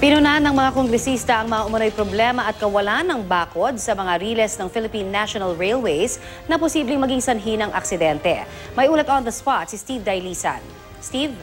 Pinunan ng mga kongresista ang mga umunoy problema at kawalan ng bakod sa mga riles ng Philippine National Railways na posibleng maging sanhi ng aksidente. May ulat on the spot si Steve Dailisan. Steve?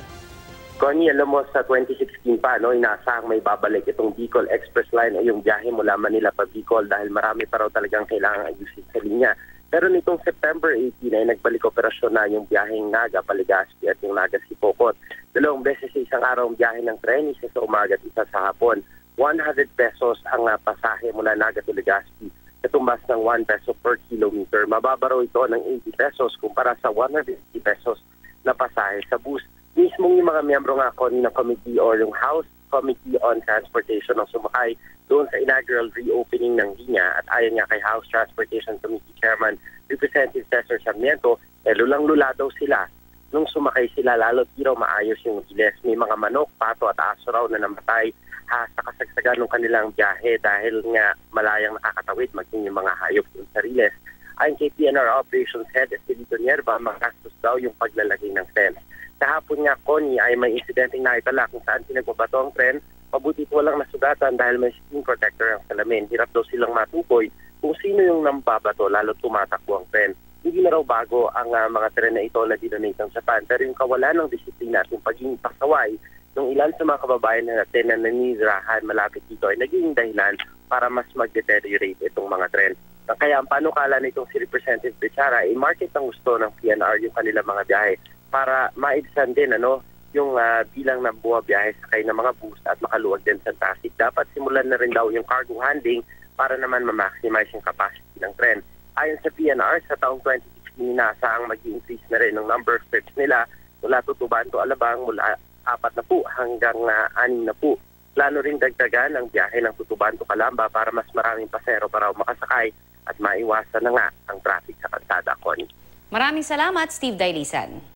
Connie, alam mo sa 2016 pa, no, inaasahang may babalik itong Bicol Express Line o yung biyahe mula Manila pa Bicol dahil marami pa raw talagang kailangan ayusin sa linya. Pero nitong September 18 ay nagbalik operasyon na yung biyaheng Naga, Paligasti at yung Naga Sipokot. Dalawang beses sa isang araw ang biyahe ng tren, isa sa umaga at isa sa hapon. 100 pesos ang pasahe mula Naga to Legazpi na tumbas ng 1 peso per kilometer. Mababa ito ng 80 pesos kumpara sa 150 pesos na pasahe sa bus. Mismong yung mga miyembro nga ko ng committee or yung House Committee on Transportation ang sumakay doon sa inaugural reopening ng linya at ayon nga kay House Transportation Committee Chairman Representative Cesar Sarmiento, eh lulang-lula daw sila nung sumakay sila lalo tiro maayos yung riles. May mga manok, pato at aso raw na namatay ha, sa kasagsagan ng kanilang biyahe dahil nga malayang nakakatawid maging yung mga hayop dun sa riles. Ayon kay PNR Operations Head Estelito Nierba, magastos daw yung paglalagay ng fence. Kahapon nga, Connie, ay may insidenteng naitala kung saan pinagbabato ang tren. Mabuti po walang nasugatan dahil may screen protector ang salamin. Hirap daw silang matukoy kung sino yung nambabato lalo tumatakbo ang tren. Hindi na raw bago ang uh, mga tren na ito na dinonate ng Japan. Pero yung kawalan ng disiplina at yung pagiging pasaway ng ilan sa mga kababayan na natin na nanirahan malapit dito ay naging dahilan para mas mag-deteriorate itong mga tren. Kaya ang panukala nitong si Representative Pichara ay market ng gusto ng PNR yung kanilang mga biyahe para maibsan din ano yung uh, bilang ng buha biyahe sakay ng mga bus at makaluwag din sa traffic. Dapat simulan na rin daw yung cargo handling para naman ma-maximize yung capacity ng tren. Ayon sa PNR, sa taong 2016, inasaang mag-increase na rin ng number of trips nila mula Tutuban to Alabang mula apat na po hanggang uh, anim na po. Plano rin dagdagan ang biyahe ng Tutuban to Calamba para mas maraming pasero para makasakay at maiwasan na nga ang traffic sa kalsada, Connie. Maraming salamat, Steve Dailisan.